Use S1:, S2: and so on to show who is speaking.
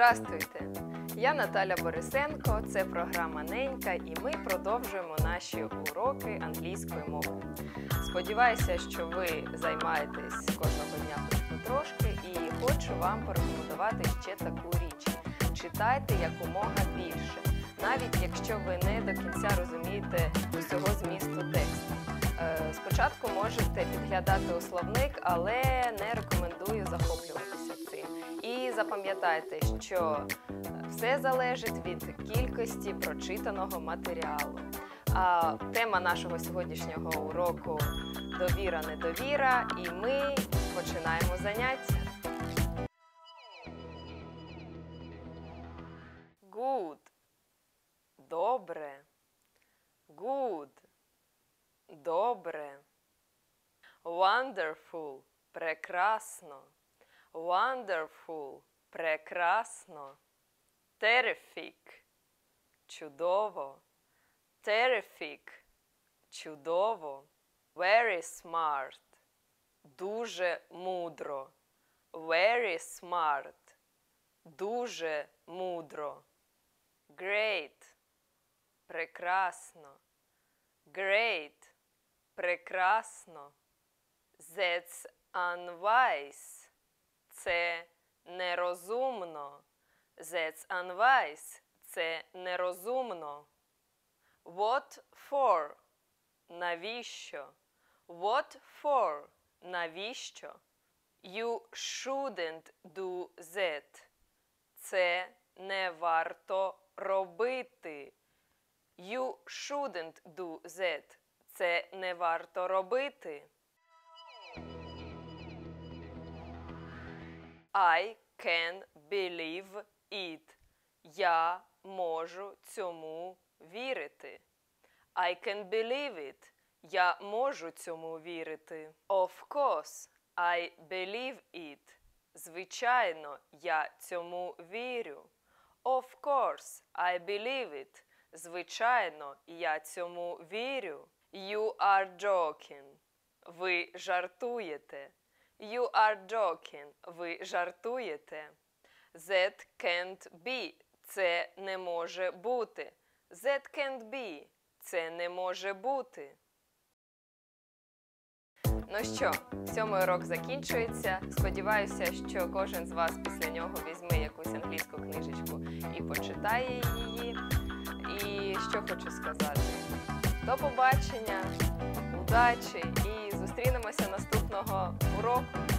S1: Здрастуйте! Я Наталя Борисенко, це програма Ненька, і ми продовжуємо наші уроки англійської мови. Сподіваюся, що ви займаєтесь кожного дня хоч потрошки, і хочу вам порекомендувати ще таку річ: читайте якомога більше, навіть якщо ви не до кінця розумієте усього змісту тексту. Е, Спочатку можете підглядати у словник, але не рекомендую захоплюватися. І запам'ятайте, що все залежить від кількості прочитаного матеріалу. А тема нашого сьогоднішнього уроку довіра, недовіра, і ми починаємо заняття. Good. Добре. Good. Добре. Wonderful. Прекрасно. Wonderful. Прекрасно. Terrific. Чудово. Terrific. Чудово. Very smart. Дуже мудро. Very smart. Дуже мудро. Great. Прекрасно. Great. Прекрасно. That's unwise. Це нерозумно. That's unwise. Це нерозумно. What for? Навіщо? What for? Навіщо? You shouldn't do that. Це не варто робити. You shouldn't do that. Це не варто робити. I can believe it. Я можу цьому вірити. I can believe it. Я можу цьому вірити. Of course, I believe it. Звичайно, я цьому вірю. Of course, I believe it. Звичайно, я цьому вірю. You are joking. Ви жартуєте. You are joking. Ви жартуєте. That can't be. Це не може бути. That can't be. Це не може бути. Ну що, сьомий урок закінчується. Сподіваюся, що кожен з вас після нього візьме якусь англійську книжечку і почитає її. І що хочу сказати: до побачення, удачі і зустрінемося наступного уроку.